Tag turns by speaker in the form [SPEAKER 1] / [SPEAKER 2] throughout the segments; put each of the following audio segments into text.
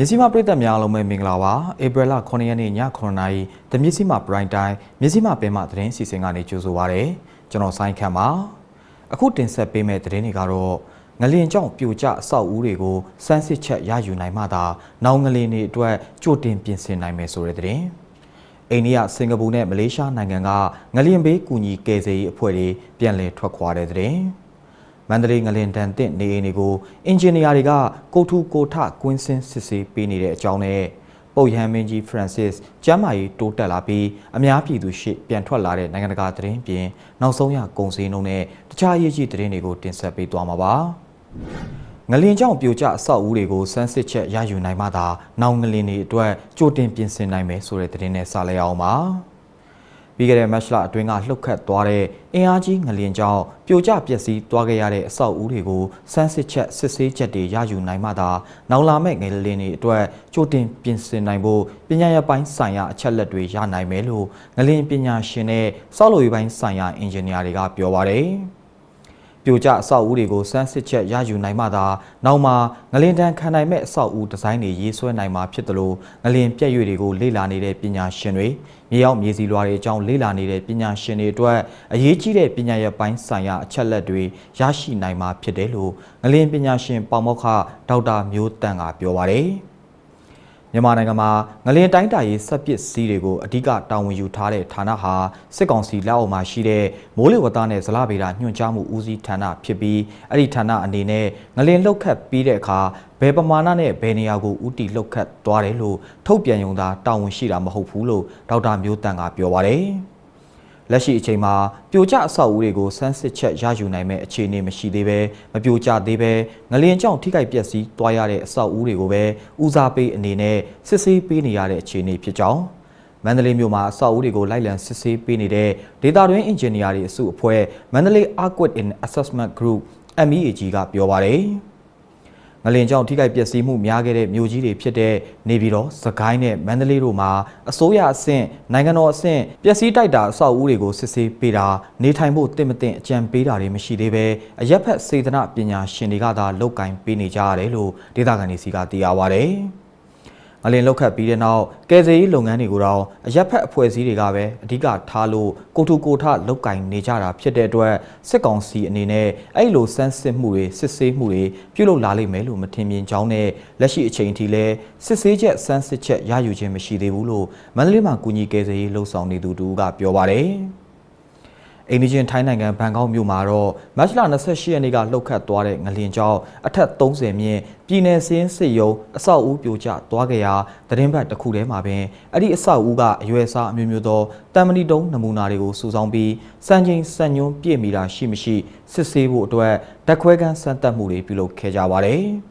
[SPEAKER 1] မြစည်းမပရိသတ်များအားလုံးပဲမင်္ဂလာပါဧပြီလ9ရက်နေ့ည9:00နာရီတမြစည်းမပရိုင်တိုင်းမြစည်းမပင်မသတင်းစီစဉ်ကနေကြိုဆိုပါရစေကျွန်တော်ဆိုင်းခန့်ပါအခုတင်ဆက်ပေးမယ့်သတင်းတွေကတော့ငလင်ကြောင့်ပြိုကျအဆောက်အဦတွေကိုစမ်းစစ်ချက်ရယူနိုင်မှသာနောင်ငလင်တွေအတွက်ကြိုတင်ပြင်ဆင်နိုင်မယ်ဆိုတဲ့သတင်းအိန္ဒိယစင်ကာပူနဲ့မလေးရှားနိုင်ငံကငလင်ဘေးကူညီကယ်ဆယ်ရေးအဖွဲ့တွေပြန်လည်ထွက်ခွာတဲ့သတင်း မန္တလေးငလင်တန်တင့်နေအိမ်တွေကိုအင်ဂျင်နီယာတွေကကိုထူကိုထကွင်းစင်းစစ်ဆေးပေးနေတဲ့အကြောင်းနဲ့ပုတ်ရဟန်းမင်းကြီး Francis ကျမ်းမာရေးတိုးတက်လာပြီးအများပြည်သူရှေ့ပြန်ထွက်လာတဲ့နိုင်ငံတကာသတင်းပြင်နောက်ဆုံးရကုန်စည်နှုန်းနဲ့တခြားအရေးကြီးသတင်းတွေကိုတင်ဆက်ပေးသွားမှာပါငလင်ကြောင့်ပြိုကျအဆောက်အဦတွေကိုစမ်းစစ်ချက်ရယူနိုင်မှသာနောင်ငလင်တွေအတွက်ကြိုတင်ပြင်ဆင်နိုင်မယ်ဆိုတဲ့သတင်းနဲ့စလိုက်အောင်ပါ ပြီးခဲ့တဲ့မတ်လအတွင်းကလှုပ်ခတ်သွားတဲ့အင်အားကြီးငလျင်ကြောင့်ပြိုကျပျက်စီးသွားခဲ့ရတဲ့အဆောက်အဦတွေကိုစမ်းစစ်ချက်စစ်ဆေးချက်တွေရယူနိုင်မှသာနောက်လာမယ့်ငလျင်တွေအတွက်ကြိုတင်ပြင်ဆင်နိုင်ဖို့ပညာရပ်ပိုင်းဆိုင်ရာအချက်လက်တွေရနိုင်မယ်လို့ငလျင်ပညာရှင်နဲ့စောက်လိုရေးပိုင်းဆိုင်ရာအင်ဂျင်နီယာတွေကပြောပါတယ်။ပြိုကျအဆောက်အဦတွေကိုစမ်းစစ်ချက်ရယူနိုင်မှသာနောက်မှာငလင်တန်းခံနိုင်မဲ့အဆောက်အဦဒီဇိုင်းတွေရေးဆွဲနိုင်မှာဖြစ်တယ်လို့ငလင်ပြည့်ရွေတွေကိုလေ့လာနေတဲ့ပညာရှင်တွေ မြေရောက်မြေစီလွာတွေအကြောင်းလေ့လာနေတဲ့ပညာရှင်တွေအတွက်အရေးကြီးတဲ့ပညာရပ်ပိုင်းဆိုင်ရာအချက်လက်တွေရရှိနိုင်မှာဖြစ်တယ်လို့ငလင်ပညာရှင်ပေါမောက္ခဒေါက်တာမျိုးတန်ကပြောပါတယ်။ မြန်မာနိုင်ငံမှာငလင်တိုင်းတာရေးစက်ပစ္စည်းတွေကိုအဓိကတာဝန်ယူထားတဲ့ဌာနဟာစစ်ကောင်စီလက်အောက်မှာရှိတဲ့မိုးလေဝသနဲ့ဇလဗေဒညွှန်ကြားမှုဦးစီးဌာနဖြစ်ပြီးအဲ့ဒီဌာနအနေနဲ့ငလင်လှုပ်ခတ်ပြီးတဲ့အခါဘယ်ပမာဏနဲ့ဘယ်နေရာကိုဥတီလှုပ်ခတ်သွားတယ်လို့ထုတ်ပြန်ရုံသာတာဝန်ရှိတာမဟုတ်ဘူးလို့ဒေါက်တာမျိုးတန်ကပြောပါတယ်။ လက်ရှိအချိန်မှာပြိုကျအဆောက်အဦတွေကိုစမ်းစစ်ချက်ရယူနိုင်မဲ့အခြေအနေမရှိသေးပဲမပြိုကျသေးပဲငလျင်ကြောင့်ထိခိုက်ပျက်စီးသွားရတဲ့အဆောက်အဦတွေကိုပဲဦးစားပေးအနေနဲ့စစ်ဆေးပေးနေရတဲ့အခြေအနေဖြစ်ကြောင်းမန္တလေးမြို့မှာအဆောက်အဦတွေကိုလိုက်လံစစ်ဆေးပေးနေတဲ့ဒေတာတွင်းအင်ဂျင်နီယာတွေအစုအဖွဲ့မန္တလေး Arquid in Assessment Group MEAG ကပြောပါတယ်။ ငလင်ကြောင့်ထိခိုက်ပျက်စီးမှုများခဲ့တဲ့မြို့ကြီးတွေဖြစ်တဲ့နေပြည်တော်၊စကိုင်းနဲ့မန္တလေးတို့မှာအစိုးရအဆင့်နိုင်ငံတော်အဆင့်ပျက်စီးတိုက်တာအဆောက်အဦတွေကိုစစ်ဆေးပေးတာနေထိုင်ဖို့တင့်မတင့်အကြံပေးတာတွေမရှိသေးပဲအရက်ဖက်စေတနာပညာရှင်တွေကသာလောက်ကင်ပေးနေကြရတယ်လို့ဒေသခံတွေစီကသိရပါဗျ။ အလင်းလောက်ခတ်ပြီးတဲ့နောက်ကယ်ဆယ်ရေးလုပ်ငန်းတွေကိုတော့အရက်ဖက်အဖွဲ့အစည်းတွေကပဲအဓိကထားလို့ကိုထုကိုထလောက်ကင်နေကြတာဖြစ်တဲ့အတွက်စစ်ကောင်စီအနေနဲ့အဲ့လိုစမ်းစစ်မှုတွေစစ်ဆေးမှုတွေပြုလုပ်လာလိမ့်မယ်လို့မထင်မြင်ကြောင်းနဲ့လက်ရှိအချိန်ထိလည်းစစ်ဆေးချက်စမ်းစစ်ချက်ရယူခြင်းမရှိသေးဘူးလို့မန္တလေးမှာကူညီကယ်ဆယ်ရေးလှုပ်ဆောင်နေသူတူကပြောပါတယ်။ အိန္ဒိယထိုင်းနိုင်ငံဘန်ကောက်မြို့မှာတော့မတ်လ28ရက်နေ့ကလှုပ်ခတ်သွားတဲ့ငလျင်ကြောင့်အထက်30မြင့်ပြည်내စင်းစစ်ရုံအဆောက်အဦပြိုကျသွားခဲ့ရာသတင်းပတ်တစ်ခုထဲမှာပင်အဲ့ဒီအဆောက်အဦကအရွယ်အစားအမျိုးမျိုးသောတမ်မဏိတုံးနမူနာတွေကိုစုဆောင်းပြီးစံချိန်စံညွှန်းပြည့်မီတာရှိမရှိစစ်ဆေးဖို့အတွက်ဓာတ်ခွဲခန်းစမ်းသပ်မှုတွေပြုလုပ်ခဲ့ကြပါတယ်။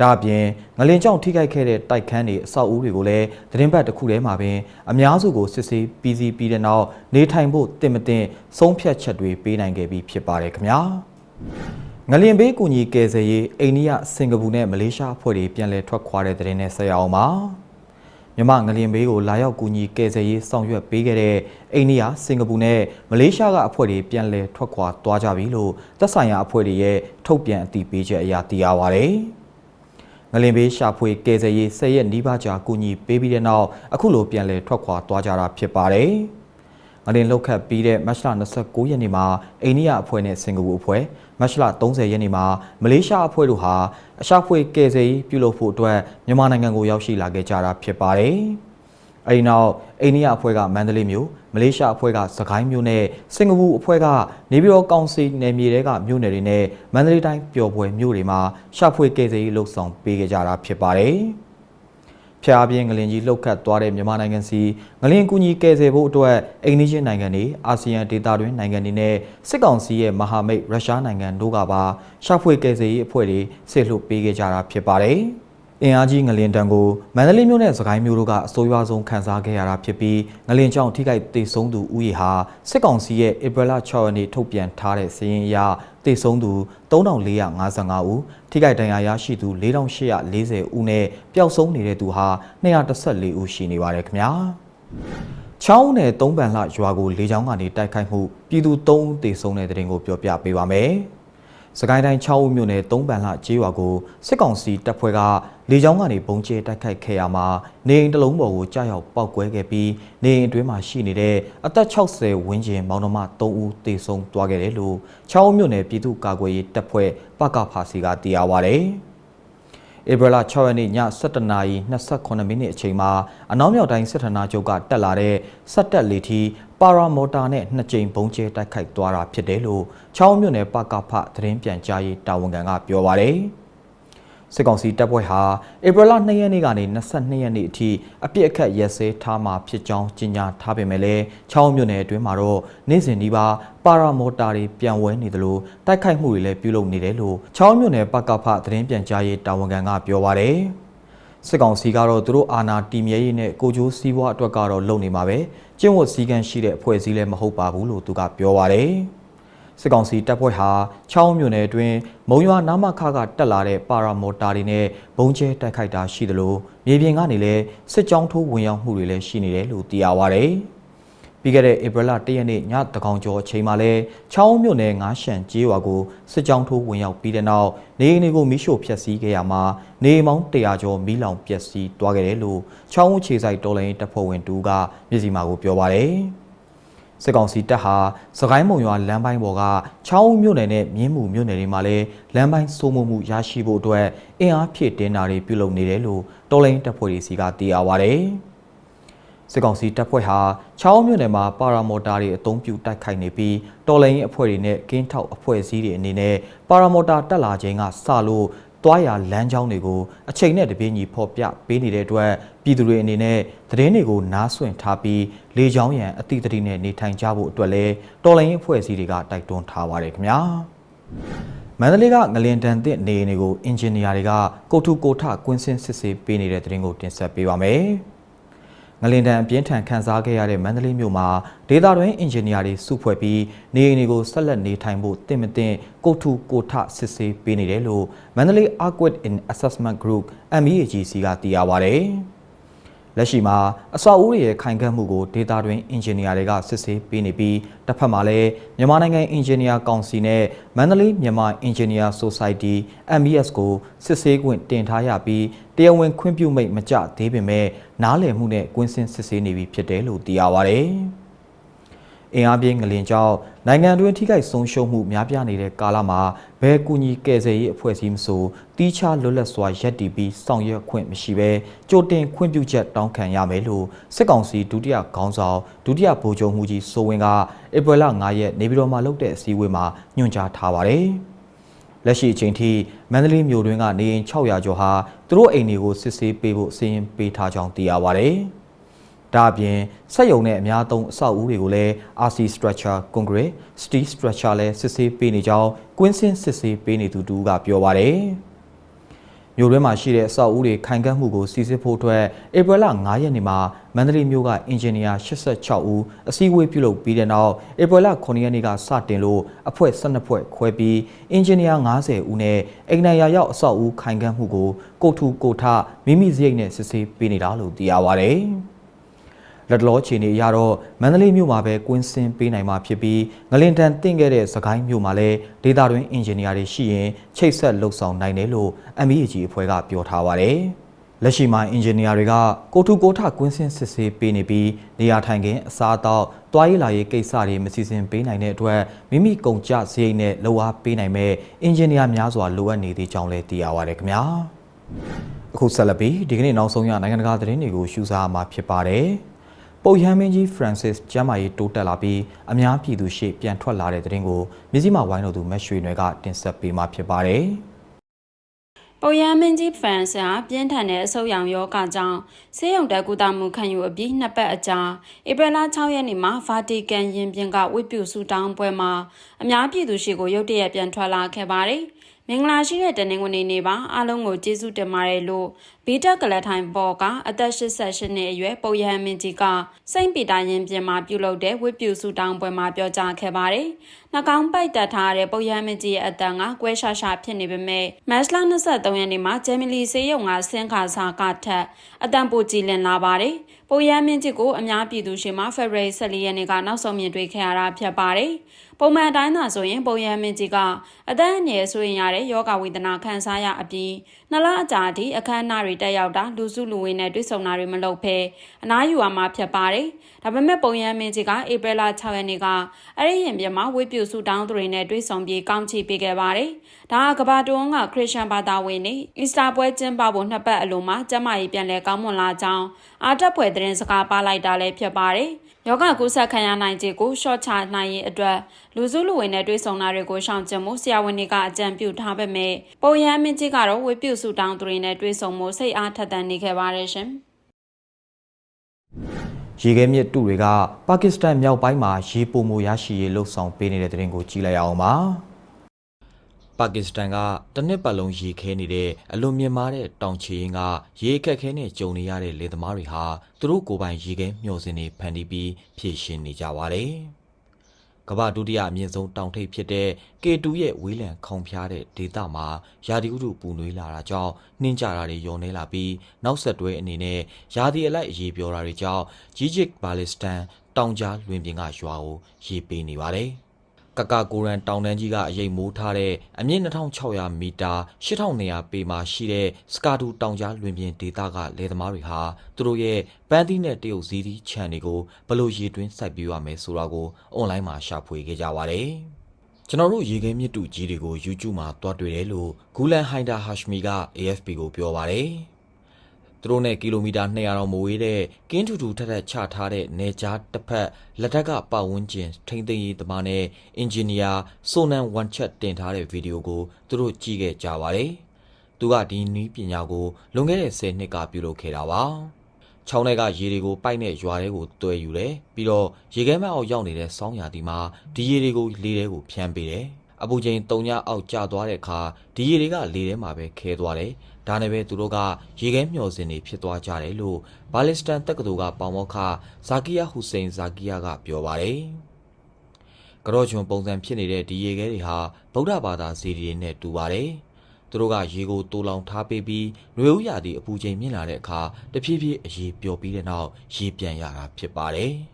[SPEAKER 1] ဒါအပြင်ငလင်ကြောင့်ထိခိုက်ခဲ့တဲ့တိုက်ခန်းတွေအဆောက်အဦတွေကိုလည်းသတင်းပတ်တစ်ခုထဲမှာပင်အများစုကိုစစ်ဆေးပြီးစီးပြီးတဲ့နောက်နေထိုင်ဖို့တင်မတင်ဆုံးဖြတ်ချက်တွေပေးနိုင်ခဲ့ပြီးဖြစ်ပါတယ်ခင်ဗျာငလင်ဘေးကူညီကယ်ဆယ်ရေးအိန္ဒိယစင်ကာပူနဲ့မလေးရှားအဖွဲ့တွေပြန်လည်ထွက်ခွာတဲ့တဲ့နဲ့ဆက်ရအောင်ပါမြမငလင်ဘေးကိုလာရောက်ကူညီကယ်ဆယ်ရေးဆောင်ရွက်ပေးခဲ့တဲ့အိန္ဒိယစင်ကာပူနဲ့မလေးရှားကအဖွဲ့တွေပြန်လည်ထွက်ခွာသွားကြပြီလို့သက်ဆိုင်ရာအဖွဲ့တွေရဲ့ထုတ်ပြန်အတည်ပြုချက်အရသိရပါဗျ။ ငလင်ဘေးရှာဖွေကယ်ဆယ်ရေးဆက်ရက်နီးပါးကြာကူညီပေးပြီးတဲ့နောက်အခုလိုပြန်လည်ထွက်ခွာသွားကြတာဖြစ်ပါတယ်။ငလင်လောက်ခတ်ပြီးတဲ့မတ်လ29ရက်နေ့မှာအိန္ဒိယအဖွဲ့နဲ့စင်ကာပူအဖွဲ့မတ်လ30ရက်နေ့မှာမလေးရှားအဖွဲ့တို့ဟာအရှာဖွေကယ်ဆယ်ရေးပြုလုပ်ဖို့အတွက်မြန်မာနိုင်ငံကိုရောက်ရှိလာခဲ့ကြတာဖြစ်ပါတယ်။ အဲဒီနောက်အိန္ဒိယအဖွဲ့ကမန္တလေးမြို့မလေးရှားအဖွဲ့ကစကိုင်းမြို့နဲ့စင်ကာပူအဖွဲ့ကနေပြည်တော်ကောင်စီနယ်မြေတွေကမြို့နယ်တွေနဲ့မန္တလေးတိုင်းပျော်ပွဲမြို့တွေမှာရှာဖွေကယ်ဆယ်ရေးလှုပ်ဆောင်ပေးကြတာဖြစ်ပါတယ်။ဖျားပြင်းငလင်ကြီးလှုပ်ခတ်သွားတဲ့မြန်မာနိုင်ငံစီငလင်ကူညီကယ်ဆယ်ဖို့အတွက်အိန္ဒိယနိုင်ငံတွေအာဆီယံဒေသတွင်းနိုင်ငံတွေနဲ့စစ်ကောင်စီရဲ့မဟာမိတ်ရုရှားနိုင်ငံတို့ကပါရှာဖွေကယ်ဆယ်ရေးအဖွဲ့တွေဆစ်လွှတ်ပေးခဲ့ကြတာဖြစ်ပါတယ်။ အင်အားကြီးငလင်တံကိုမန္တလေးမြို့နဲ့စကိုင်းမြို့တို့ကအဆိုးရွားဆုံးခံစားခဲ့ရတာဖြစ်ပြီးငလင်ကြောင့်ထိခိုက်ဒေဆုံးသူဦးရေဟာစစ်ကောင်စီရဲ့ဧပြီလ6ရက်နေ့ထုတ်ပြန်ထားတဲ့စာရင်းအရဒေဆုံးသူ3455ဦးထိခိုက်ဒဏ်ရာရရှိသူ4840ဦးနဲ့ပျောက်ဆုံးနေတဲ့သူဟာ214ဦးရှိနေပါတယ်ခင်ဗျာချောင်းနယ်သုံးပန်လှရွာကိုလေကြောင်းကနေတိုက်ခိုက်မှုပြည်သူ3ဦးသေဆုံးတဲ့တဲ့တင်ကိုပြောပြပေးပါမယ်။ရ စကိုင်းတိုင်း6ဦးမြို့နယ်3ပန်လှကျေးရွာကိုစစ်ကောင်စီတပ်ဖွဲ့ကလေကြောင်းကနေပုံကျဲတိုက်ခိုက်ခဲ့ရမှာနေအိမ်တစ်လုံးပေါ်ကိုကြားရောက်ပောက်ကွဲခဲ့ပြီးနေအိမ်အတွင်းမှာရှိနေတဲ့အသက်60ဝန်းကျင်မောင်နှမ3ဦးသေဆုံးသွားခဲ့တယ်လို့6ဦးမြို့နယ်ပြည်သူ့ကာကွယ်ရေးတပ်ဖွဲ့ပကဖာစီကသိရပါဗျ။ ဧပြီလ6ရက်နေ့ည7:29မိနစ်အချိန်မှာအနောက်မြောက်တိုင်းစစ်ဌာနချုပ်ကတက်လာတဲ့စက်တက်လေထီပါရာမော်တာနဲ့နှစ်ကြိမ်ဘုံကျဲတိုက်ခိုက်သွားတာဖြစ်တယ်လို့ချောင်းမြို့နယ်ပကဖသတင်းပြန်ကြားရေးတာဝန်ခံကပြောပါရယ် စစ်ကောင်စီတပ်ဖွဲ့ဟာဧပြီလ2ရက်နေ့ကနေ22ရက်နေ့အထိအပြစ်အခတ်ရက်စဲထားမှာဖြစ်ကြောင်းကြေညာထားပေမဲ့လည်းချောင်းမြို့နယ်အတွင်းမှာတော့နေ့စဉ်ဒီပါပါရာမော်တာတွေပြန်ဝဲနေသလိုတိုက်ခိုက်မှုတွေလည်းပြုလုပ်နေတယ်လို့ချောင်းမြို့နယ်ပကဖသတင်းပြန်ကြားရေးတာဝန်ခံကပြောပါရယ်စစ်ကောင်စီကတော့သူတို့အာဏာတည်မြဲရေးနဲ့ကိုကြိုးစည်းဝါအတွက်ကတော့လုပ်နေမှာပဲကျင့်ဝတ်စည်းကမ်းရှိတဲ့အဖွဲ့အစည်းလည်းမဟုတ်ပါဘူးလို့သူကပြောပါရယ် စစ်ကောင်စီတပ်ဖွဲ့ဟာချောင်းမြို့နယ်အတွင်းမုံရွာနာမခကတက်လာတဲ့ပါရာမော်တာတွေနဲ့ဘုံကျဲတိုက်ခိုက်တာရှိသလိုမြေပြင်ကနေလည်းစစ်ကြောင်းထိုးဝင်ရောက်မှုတွေလည်းရှိနေတယ်လို့သိရပါရယ်ပြီးခဲ့တဲ့ဧပြီလ၁ရက်နေ့ညတကောင်ကျော်အချိန်မှာလဲချောင်းမြို့နယ်ငါးရှန်ကျေးရွာကိုစစ်ကြောင်းထိုးဝင်ရောက်ပြီးတဲ့နောက်နေအိမ်တွေကိုမိရှို့ဖျက်ဆီးခဲ့ရမှာနေအိမ်ပေါင်း100ကျော်မီးလောင်ပျက်စီးသွားခဲ့တယ်လို့ချောင်းဦးခြေဆိုင်တော်လိုင်းတပ်ဖွဲ့ဝင်တူကမျက်စိမှာကိုပြောပါတယ် စစ်ကောင်စီတပ်ဟာစကိုင်းမုံရွာလမ်းပိုင်းပေါ်ကချောင်းဦးမြို့နယ်နဲ့မြင်းမှုမြို့နယ်တွေမှာလည်းလမ်းပိုင်းစိုးမိုးမှုရရှိဖို့အတွက်အင်အားဖြည့်တင်းတာတွေပြုလုပ်နေတယ်လို့တော်လိုင်းတပ်ဖွဲ့တွေစီကသိရပါဗျ။စစ်ကောင်စီတပ်ဖွဲ့ဟာချောင်းမြို့နယ်မှာပါရာမော်တာတွေအုံပြုတိုက်ခိုက်နေပြီးတော်လိုင်းရင်အဖွဲ့တွေနဲ့ကင်းထောက်အဖွဲ့အစည်းတွေအနေနဲ့ပါရာမော်တာတက်လာခြင်းကစလို့ တွားရလမ်းကြောင်းတွေကိုအချိန်နဲ့တပြေးညီဖော်ပြပေးနေတဲ့အတွက်ပြည်သူတွေအနေနဲ့သတင်းတွေကိုနားဆွင့်ထားပြီးလေကြောင်းရန်အတိအသတိနဲ့နေထိုင်ကြဖို့အတွက်လည်းတော်လိုင်းရင်အဖွဲ့အစည်းတွေကတိုက်တွန်းထားပါတယ်ခင်ဗျာမန္တလေးကငလင်တန်တဲ့နေအိမ်တွေကိုအင်ဂျင်နီယာတွေကကိုထုကိုထကွင်းစင်းစစ်ဆေးပေးနေတဲ့သတင်းကိုတင်ဆက်ပေးပါမယ်။ ငလင်တန်အပြင်းထန်ခံစားခဲ့ရတဲ့မန္တလေးမြို့မှာဒေသတွင်းအင်ဂျင်နီယာတွေစုဖွဲ့ပြီးနေအိမ်တွေကိုဆက်လက်နေထိုင်ဖို့တင့်မတင်ကိုထုကိုထစစ်ဆေးပေးနေတယ်လို့မန္တလေး Arquid in Assessment Group MEAGC ကသိရပါဗျ။ လက်ရှိမှာအဆောက်အဦတွေရဲ့ခိုင်ခံ့မှုကိုဒေတာတွင်အင်ဂျင်နီယာတွေကစစ်ဆေးပေးနေပြီးတစ်ဖက်မှာလည်းမြန်မာနိုင်ငံအင်ဂျင်နီယာကောင်စီနဲ့မန္တလေးမြန်မာအင်ဂျင်နီယာဆိုဆိုက်တီ MBS ကိုစစ်ဆေးခွင့်တင်ထားရပြီးတရားဝင်ခွင့်ပြုမိတ်မကျသေးပေမဲ့နားလည်မှုနဲ့ကွင်းစင်စစ်ဆေးနေပြီဖြစ်တယ်လို့သိရပါဗျ။ အင်အားပြင်းငလင်ကြောင့်နိုင်ငံတွင်းထိခိုက်ဆုံးရှုံးမှုများပြားနေတဲ့ကာလမှာဘယ်ကူညီကယ်ဆယ်ရေးအဖွဲ့အစည်းမဆိုတီးခြားလွတ်လပ်စွာရပ်တည်ပြီးဆောင်ရွက်ခွင့်မရှိဘဲကြိုတင်ခွင့်ပြုချက်တောင်းခံရမယ်လို့စစ်ကောင်စီဒုတိယခေါင်းဆောင်ဒုတိယဗိုလ်ချုပ်မှုကြီးစိုးဝင်းကဧပြီလ9ရက်နေပြည်တော်မှာလုပ်တဲ့အစည်းအဝေးမှာညွှန်ကြားထားပါတယ်။လက်ရှိအချိန်ထိမန္တလေးမြို့တွင်းကနေအိမ်600ကျော်ဟာသူတို့အိမ်တွေကိုစစ်ဆေးပေးဖို့စီရင်ပေးထားကြောင်းသိရပါတယ်။ ဒါအပြင်စက်ယုံနဲ့အများသုံးအဆောက်အဦတွေကိုလည်း RC structure concrete steel structure လည်းစစ်ဆေးပေးနေကြောင်းကွင်းစင်းစစ်ဆေးပေးနေသူတူကပြောပါတယ်မြို့တွင်းမှာရှိတဲ့အဆောက်အဦတွေခိုင်ခံ့မှုကိုစီစစ်ဖို့အတွက်ဧပြီလ9ရက်နေ့မှာမန္တလေးမြို့ကအင်ဂျင်နီယာ86ဦးအစည်းအဝေးပြုလုပ်ပြီးတဲ့နောက်ဧပြီလ9ရက်နေ့ကစတင်လို့အဖွဲ့12ဖွဲ့ခွဲပြီးအင်ဂျင်နီယာ90ဦးနဲ့အိမ်နိုင်ရာရောက်အဆောက်အဦခိုင်ခံ့မှုကိုကိုထူကိုထမိမိစရိတ်နဲ့စစ်ဆေးပေးနေတာလို့သိရပါဗျ။ လက်တလောခြေနေအရတော့မန္တလေးမြို့မှာပဲကွင်းစင်ပေးနိုင်မှာဖြစ်ပြီးငလင်တန်တင့်ခဲ့တဲ့စကိုင်းမြို့မှာလည်းဒေတာတွင်အင်ဂျင်နီယာတွေရှိရင်ချိတ်ဆက်လှုပ်ဆောင်နိုင်တယ်လို့ MEAG အဖွဲ့ကပြောထားပါတယ်။လက်ရှိမှာအင်ဂျင်နီယာတွေကကိုထုကိုထကွင်းစင်စစ်ဆေးပေးနေပြီးနေရာထိုင်ခင်းအစားအသောက်တွားရေးလာရေးကိစ္စတွေမစီစဉ်ပေးနိုင်တဲ့အတွက်မိမိကုန်ကျစရိတ်နဲ့လှူအားပေးနိုင်မဲ့အင်ဂျင်နီယာများစွာလိုအပ်နေသေးကြောင်းလည်းသိရပါတယ်ခင်ဗျာ။အခုဆက်လက်ပြီးဒီကနေ့နောက်ဆုံးရနိုင်ငံတကာသတင်းတွေကိုရှုစားမှာဖြစ်ပါတယ်။ ပုပ်ရဟန်းမင်းကြီး Francis ကျမ်းမာရေးတိုးတက်လာပြီးအများပြည်သူရှေ့ပြန်ထွက်လာတဲ့တဲ့ရင်ကိုမြစည်းမဝိုင်းတော်သူမက်ရွှေနွယ်ကတင်ဆက်ပေးမှာဖြစ်ပါတယ်။
[SPEAKER 2] ပုပ်ရဟန်းမင်းကြီး Francis ဟာပြင်းထန်တဲ့အဆုတ်ရောင်ယောဂကြောင့်ဆေးရုံတက်ကူတာမှုခံယူအပြီးနှစ်ပတ်အကြာဧပြီလ6ရက်နေ့မှာဗာတီကန်ရင်ပြင်ကဝိပုစုတောင်းပွဲမှာအများပြည်သူရှေ့ကိုရုတ်တရက်ပြန်ထွက်လာခဲ့ပါတယ်။ မင်္ဂလာရှိတဲ့တနင်္ဂနွေနေ့ပါအားလုံးကိုကျေးဇူးတင်ပါတယ်လို့ဘီတက်ကလထိုင်ပေါ်ကအသက်88နှစ်အရွယ်ပုပ်ရဟန်းမင်းကြီးကစိန့်ပီတာရင်ပြင်မှာပြုလုပ်တဲ့ဝိပုစုတောင်းပွဲမှာပြောကြားခဲ့ပါတယ်နှာခေါင်းပိုက်တက်ထားတဲ့ပုပ်ရမကြီးရဲ့အတန်ကကွဲရှာရှာဖြစ်နေပေမဲ့မတ်လ23ရက်နေ့မှာဂျမ်မီလီဆေးရုံကဆင်းခါစာကထက်အတန်ပိုကြည်လင်လာပါတယ်။ပုပ်ရမကြီးကိုအများပြည်သူရှေ့မှာဖေဖော်ဝါရီ14ရက်နေ့ကနောက်ဆုံးမြင်တွေ့ခဲ့ရတာဖြစ်ပါတယ်။ ပုံမှန်တိုင်းသာဆိုရင်ပုပ်ရမကြီးကအသက်အန္တရာယ်ဆိုရင်ရတဲ့ယောဂဝေဒနာခံစားရအပြီးနှလားအကြာအထိအခမ်းအနားတွေတက်ရောက်တာလူစုလူဝေးနဲ့တွေ့ဆုံတာတွေမလုပ်ဘဲအနားယူရမှာဖြစ်ပါတယ်။ဒါပေမဲ့ပုံရမင်းကြီးကဧပြီလ6ရက်နေ့ကအဲ့ဒီရင်ပြမှာဝိပုစုတောင်းသူတွေနဲ့တွေ့ဆုံပြီးကောင်းချီးပေးခဲ့ပါတယ်။ဒါကကဘာတွန်းကခရစ်ယာန်ဘာသာဝင်တွေအီစတာပွဲကျင်းပဖို့နှစ်ပတ်အလိုမှာကျမကြီးပြန်လဲကောင်းမွန်လာကြောင်းအာတက်ဖွယ်သတင်းစကားပါလိုက်တာလည်းဖြစ်ပါတယ်။ ယောဂကုသခံရနိုင်ခြေကိုရှော့ချနိုင်ရေးအတွက်လူစုလူဝေးနဲ့တွေ့ဆုံတာတွေကိုရှောင်ကျဉ်မှုဆရာဝန်တွေကအကြံပြုထားပေမဲ့ပုံရမ်းမင်းကြီးကတော့ဝေပြုစုတောင်းသူတွေနဲ့တွေ့ဆုံမှုစိတ်အားထက်သန်နေခဲ့ပါတယ်ရှင်။
[SPEAKER 1] ရေခဲမြစ်တူတွေကပါကစ္စတန်မြောက်ပိုင်းမှာရေပုံမရရှိရေးလှုပ်ဆောင်ပေးနေတဲ့တဲ့ရင်ကိုကြည့်လိုက်အောင်ပါ ပါကစ္စတန်ကတစ်နှစ်ပတ်လုံးရေခဲနေတဲ့အလွန်မြင့်မားတဲ့တောင်ချီရင်ကရေခက်ခဲနဲ့ကြုံနေရတဲ့လေသမားတွေဟာသူတို့ကိုယ်ပိုင်ရေခဲမျှော်စင်တွေဖန်တီးပြီးဖြည့်ရှင်နေကြပါတယ်ကမ္ဘာဒုတိယအမြင့်ဆုံးတောင်ထိပ်ဖြစ်တဲ့ K2 ရဲ့ဝေးလံခေါင်ဖျားတဲ့ဒေသမှာရာသီဥတုပူနွေးလာတာကြောင့်နှင်းကြတာတွေယုံနေလာပြီးနောက်ဆက်တွဲအနေနဲ့ရာသီအလိုက်အရေးပြောတာတွေကြောင့်ဂျီဂျစ်ဘာလစ္စတန်တောင်ကြားလွင်ပြင်ကရွာကိုရေပေးနေပါတယ်။ ကကာကိုရန်တောင်တန်းကြီးကအရိပ်မိုးထားတဲ့အမြင့်2600မီတာ8200ပေမှာရှိတဲ့စကာဒူတောင်ကြားလွင်ပြင်ဒေသကလယ်သမားတွေဟာသူတို့ရဲ့ပန်းသီးနဲ့တရုတ်ဇီးသီးခြံတွေကိုဘယ်လိုရေတွင်းစိုက်ပျိုးရမယ်ဆိုတာကိုအွန်လိုင်းမှာရှာဖွေခဲ့ကြပါတယ်။ကျွန်တော်တို့ရေခဲမြစ်တူကြီးတွေကို YouTube မှာတွားတွေ့တယ်လို့ဂူလန်ဟိုင်ဒါဟာရှမီက AFP ကိုပြောပါတယ်။ သူတို့နဲ့ကီလိုမီတာ200တောင်မဝေးတဲ့ကင်းထူထူထက်ထက်ချထားတဲ့နေကြားတစ်ဖက်လက်ထက်ကပတ်ဝန်းကျင်ထိမ့်သိမ်းရေးသမားနဲ့အင်ဂျင်နီယာဆိုနန်ဝန်ချက်တင်ထားတဲ့ဗီဒီယိုကိုသူတို့ကြည့်ခဲ့ကြပါတယ်။သူကဒီနည်းပညာကိုလွန်ခဲ့တဲ့10နှစ်ကပြုလုပ်ခဲ့တာပါ။ချောင်းထဲကရေတွေကိုပိုက်နဲ့ရွာတွေကိုတွဲယူတယ်ပြီးတော့ရေခဲမအောက်ရောက်နေတဲ့စောင်းရာဒီမှာဒီရေတွေကိုလေထဲကိုဖြန်းပေးတယ် အပူချိန်တုံညအောက်ကျသွားတဲ့အခါဒီရေတွေကလေထဲမှာပဲခဲသွားတယ်ဒါနဲ့ပဲသူတို့ကရေခဲမျောစင်တွေဖြစ်သွားကြတယ်လို့ဘာလစ္စတန်တက္ကသိုလ်ကပေါမောက္ခဇာကီယာဟူစိန်ဇာကီယာကပြောပါတယ်။ကြော့ချွန်ပုံစံဖြစ်နေတဲ့ဒီရေခဲတွေဟာဗုဒ္ဓဘာသာဇီဒီတွေနဲ့တူပါတယ်။သူတို့ကရေကိုတိုးလောင်ထားပေးပြီးနှွေဦးရာသီအပူချိန်မြင့်လာတဲ့အခါတဖြည်းဖြည်းအရေပျော်ပြီးတဲ့နောက်ရေပြန်ရတာဖြစ်ပါတယ်။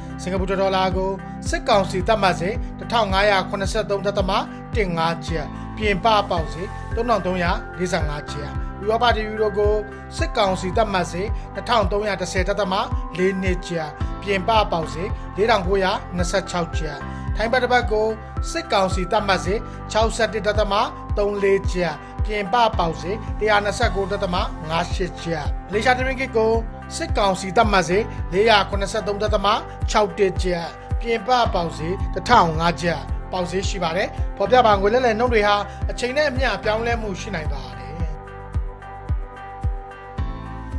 [SPEAKER 3] စင်ကာပူဒေါ်လာကိုစစ်ကောင်စီသတ်မှတ်စေ1583.15ကျပ်ပြင်ပပေါက်စေ3345ကျပ်ဥရောပတီယူရိုကိုစစ်ကောင်စီသတ်မှတ်စေ2310.42ကျပ်ပြင်ပပေါက်စေ4926ကျပ်ထိုင်းဘတ်တစ်ပတ်ကိုစစ်ကောင်စီသတ်မှတ်စေ61.34ကျပ်ပြင်ပပေါက်စေ129.58ကျပ်မလေးရှားတမင်ကစ်ကို စစ်ကောင်စီသတ်မှတ်စေ483.61ကျပ်ပြင်ပပေါက်စေ1005ကျပ်ပေါက်စေရှိပါတယ်ပေါ်ပြပါငွေလဲလဲနှုတ်တွေဟာအချိန်နဲ့အမျှပြောင်းလဲမှုရှိနိုင်ပါတယ်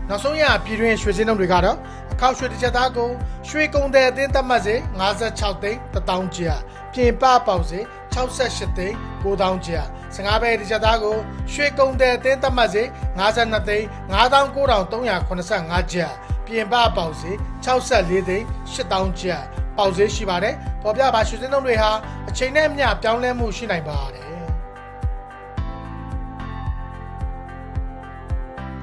[SPEAKER 3] နောက်ဆုံးရပြည်တွင်းရွှေစင်းနှုတ်တွေကတော့အခောက်ရွှေတစ်ချက်သားကိုရွှေကုံတဲ့အသင်းသတ်မှတ်စေ56သိန်း1000ကျပ်ပြင်ပပေါက်စေ68သိန်း9000ကျပ် 15ပဲတစ်ချက်သားကိုရွှေကုံတဲ့အသင်းသတ်မှတ်စေ52သိန်း99,385ကျပ်ပြင်ပပေါက်စေ64သိန်း8000ကျပ်ပေါက်ဈေးရှိပါတယ်။ပေါ်ပြပါရွှေစင်းလုံးတွေဟာအချိန်နဲ့အမျှပြောင်းလဲမှုရှိနိုင်ပါတယ်။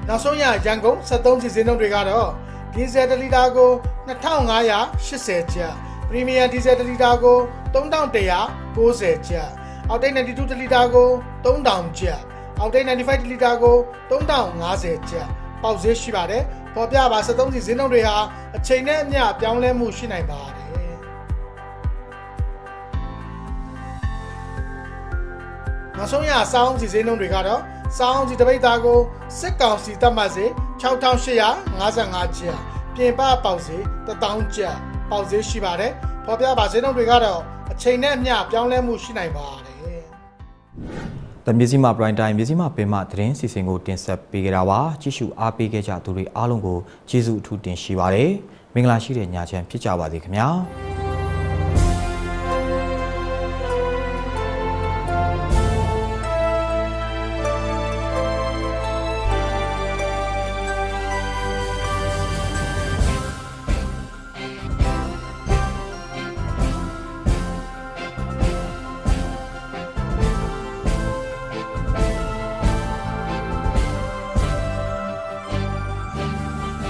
[SPEAKER 3] နောက်ဆုံးရရန်ကုန်73စီစင်းလုံးတွေကတော့ဒီဇယ်1လီတာကို2580ကျပ်ပရီမီယံဒီဇယ်1လီတာကို3190ကျပ် အောက်တိတ်92လီတာကို3000ကျပ်အောက်တိတ်95လီတာကို3050ကျပ်ပေါက်ဈေးရှိပါတယ်။ပေါ်ပြပါ73စီစင်းလုံးတွေဟာအချိန်နဲ့အမျှပြောင်းလဲမှုရှိနိုင်ပါတယ်။နောက်ဆုံးရစောင်းစီစင်းလုံးတွေကတော့စောင်းစီတပိတ်သားကိုစစ်ကောင်စီတတ်မှတ်စေ6855ကျပ်ပြင်ပပေါက်စေ1000ကျပ်ပေါက်စေရှိပါတယ်။ပေါ်ပြပါစင်းလုံးတွေကတော့အချိန်နဲ့အမျှပြောင်းလဲမှုရှိနိုင်ပါတယ်
[SPEAKER 1] မြစီမပရိုင်တိုင်းမြစီမပင်မသတင်းစီစဉ်ကိုတင်ဆက်ပေးကြတာပါကြည့်ရှုအားပေးခဲ့ကြသူတွေအားလုံးကိုကျေးဇူးအထူးတင်ရှိပါတယ်မင်္ဂလာရှိတဲ့ညချမ်းဖြစ်ကြပါစေခင်ဗျာ